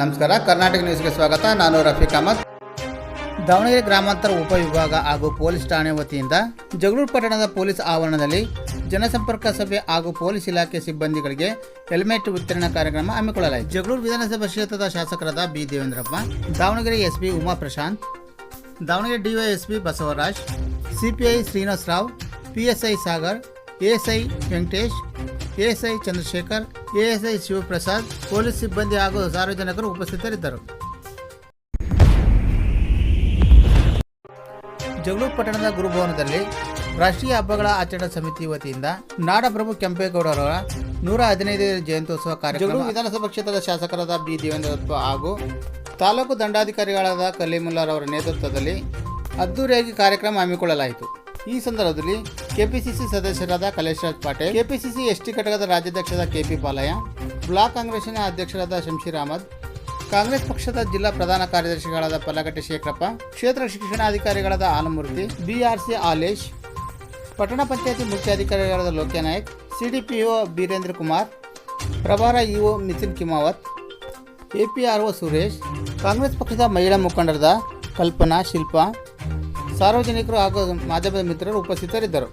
ನಮಸ್ಕಾರ. ಕರ್ನಾಟಕ ನ್ಯೂಸ್ಗೆ ಸ್ವಾಗತ. ನಾನು ರಫೀಕ್ ಅಹಮದ್. ದಾವಣಗೆರೆ ಗ್ರಾಮಾಂತರ ಉಪವಿಭಾಗ ಹಾಗೂ ಪೊಲೀಸ್ ಠಾಣೆ ವತಿಯಿಂದ ಜಗಳೂರು ಪಟ್ಟಣದ ಪೊಲೀಸ್ ಆವರಣದಲ್ಲಿ ಜನಸಂಪರ್ಕ ಸಭೆ ಹಾಗೂ ಪೊಲೀಸ್ ಇಲಾಖೆ ಸಿಬ್ಬಂದಿಗಳಿಗೆ ಹೆಲ್ಮೆಟ್ ವಿತರಣಾ ಕಾರ್ಯಕ್ರಮ ಹಮ್ಮಿಕೊಳ್ಳಲಾಯಿತು. ಜಗಳೂರು ವಿಧಾನಸಭಾ ಕ್ಷೇತ್ರದ ಶಾಸಕರಾದ B. Devendrappa, Davanagere SP Uma Prashant, Davanagere DYSP Basavaraj, CPI Srinivas Rao, PSI Sagar ASI Venkatesh ASI Chandrashekhar ASI Shivaprasad, police ಸಿಬ್ಬಂದಿ ಹಾಗೂ ಸಾರ್ವಜನಿಕರು ಉಪಸ್ಥಿತರಿದ್ದರು. ಜಗಳೂರು ಪಟ್ಟಣದ ಗುರುಭವನದಲ್ಲಿ ರಾಷ್ಟ್ರೀಯ ಹಬ್ಬಗಳ ಆಚರಣಾ ಸಮಿತಿ ವತಿಯಿಂದ ನಾಡಪ್ರಭು ಕೆಂಪೇಗೌಡರ ನೂರ ಹದಿನೈದನೇ ಜಯಂತ್ಯೋತ್ಸವ ಕಾರ್ಯಕ್ರಮ ವಿಧಾನಸಭಾ ಕ್ಷೇತ್ರದ ಶಾಸಕರಾದ ಬಿ. ದೇವೇಂದ್ರಪ್ಪ ಹಾಗೂ ತಾಲೂಕು ದಂಡಾಧಿಕಾರಿಗಳಾದ ಕಲೀಮುಲ್ಲಾರವರ ನೇತೃತ್ವದಲ್ಲಿ ಅದ್ದೂರಿಯಾಗಿ ಕಾರ್ಯಕ್ರಮ ಹಮ್ಮಿಕೊಳ್ಳಲಾಯಿತು. ಈ ಸಂದರ್ಭದಲ್ಲಿ ಕೆಪಿಸಿಸಿ ಸದಸ್ಯರಾದ ಕಲೇಶ್ರಾಜ್ ಪಾಟೇಲ್, ಕೆಪಿಸಿಸಿ ಎಸ್ಟಿ ಘಟಕದ ರಾಜ್ಯಾಧ್ಯಕ್ಷರಾದ ಕೆಪಿ ಪಾಲಯ್ಯ ಬ್ಲಾಕ್ ಕಾಂಗ್ರೆಸ್ನ ಅಧ್ಯಕ್ಷರಾದ ಶಂಶೀರ್ ಅಹಮದ್, ಕಾಂಗ್ರೆಸ್ ಪಕ್ಷದ ಜಿಲ್ಲಾ ಪ್ರಧಾನ ಕಾರ್ಯದರ್ಶಿಗಳಾದ ಪಲ್ಲಗಟ್ಟೆ ಶೇಖರಪ್ಪ, ಕ್ಷೇತ್ರ ಶಿಕ್ಷಣಾಧಿಕಾರಿಗಳಾದ ಆಲಮೂರ್ತಿ ಬಿಆರ್ಸಿ ಆಲೇಶ್, ಪಟ್ಟಣ ಪಂಚಾಯತಿ ಮುಖ್ಯಾಧಿಕಾರಿಗಳಾದ ಲೋಕ್ಯನಾಯಕ್ ಸಿಡಿಪಿಒ ಬೀರೇಂದ್ರ ಕುಮಾರ್, ಪ್ರಭಾರ EO Nitin Kimavat, APRO Suresh, Congress ಪಕ್ಷದ ಮಹಿಳಾ ಮುಖಂಡರಾದ ಕಲ್ಪನಾ ಶಿಲ್ಪಾ ಸಾರ್ವಜನಿಕರು ಹಾಗೂ ಮಾಧ್ಯಮದ ಮಿತ್ರರು ಉಪಸ್ಥಿತರಿದ್ದರು